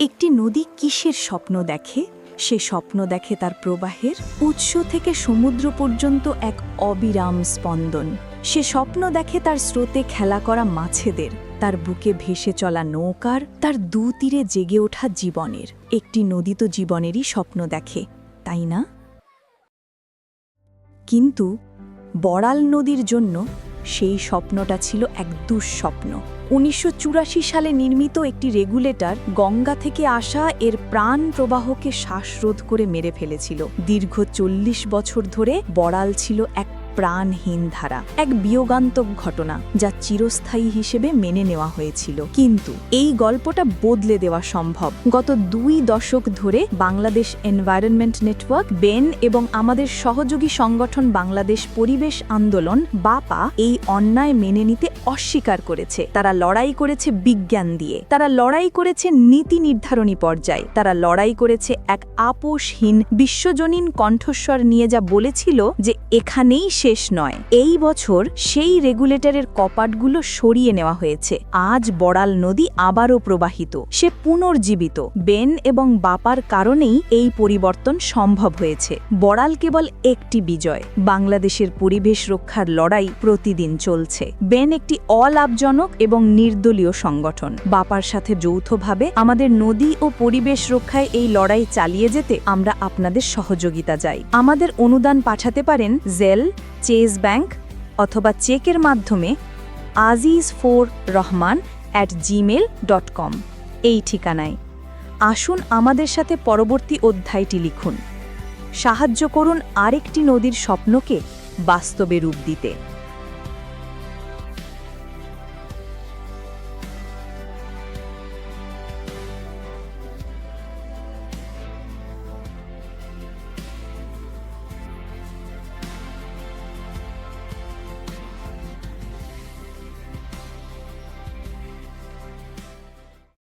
একটি নদী কিসের স্বপ্ন দেখে? সে স্বপ্ন দেখে তার প্রবাহের উৎস থেকে সমুদ্র পর্যন্ত এক অবিরাম স্পন্দন। সে স্বপ্ন দেখে তার স্রোতে খেলা করা মাছেদের, তার বুকে ভেসে চলা নৌকার, তার দু তীরে জেগে ওঠা জীবনের। একটি নদী তো জীবনেরই স্বপ্ন দেখে, তাই না? কিন্তু বড়াল নদীর জন্য সেই স্বপ্নটা ছিল এক দুঃস্বপ্ন। উনিশশো চুরাশি সালে নির্মিত একটি রেগুলেটর গঙ্গা থেকে আসা এর প্রাণ প্রবাহকে শ্বাসরোধ করে মেরে ফেলেছিল। দীর্ঘ চল্লিশ বছর ধরে বড়াল ছিল এক প্রাণহীন ধারা, এক বিয়োগান্তক ঘটনা যা চিরস্থায়ী হিসেবে মেনে নেওয়া হয়েছিল। কিন্তু এই গল্পটা বদলে দেওয়া সম্ভব। গত দুই দশক ধরে বাংলাদেশ এনভায়রনমেন্ট নেটওয়ার্ক বেন এবং আমাদের সহযোগী সংগঠন বাংলাদেশ পরিবেশ আন্দোলন, বাপা এই অন্যায় মেনে নিতে অস্বীকার করেছে। তারা লড়াই করেছে বিজ্ঞান দিয়ে। তারা লড়াই করেছে নীতি নির্ধারণী পর্যায়ে। তারা লড়াই করেছে এক আপোষহীন, বিশ্বজনীন কণ্ঠস্বর নিয়ে যা বলেছিল যে এখানেই শেষ নয়। এই বছর সেই রেগুলেটরের কপাটগুলো সরিয়ে নেওয়া হয়েছে। আজ বড়াল নদী আবারও প্রবাহিত। সে পুনর্জীবিত। বেন এবং বাপার কারণেই এই পরিবর্তন সম্ভব হয়েছে। বড়াল কেবল একটি বিজয়। বাংলাদেশের পরিবেশ রক্ষার লড়াই প্রতিদিন চলছে। বেন একটি অলাভজনক এবং নির্দলীয় সংগঠন। বাপার সাথে যৌথভাবে আমাদের নদী ও পরিবেশ রক্ষায় এই লড়াই চালিয়ে যেতে আমরা আপনাদের সহযোগিতা চাই। আমাদের অনুদান পাঠাতে পারেন জেল চেজ ব্যাংক অথবা চেকের মাধ্যমে Aziz four Rahman at Gmail dot com এই ঠিকানায়। আসুন আমাদের সাথে পরবর্তী অধ্যায়টি লিখুন। সাহায্য করুন আরেকটি নদীর স্বপ্নকে বাস্তবে রূপ দিতে।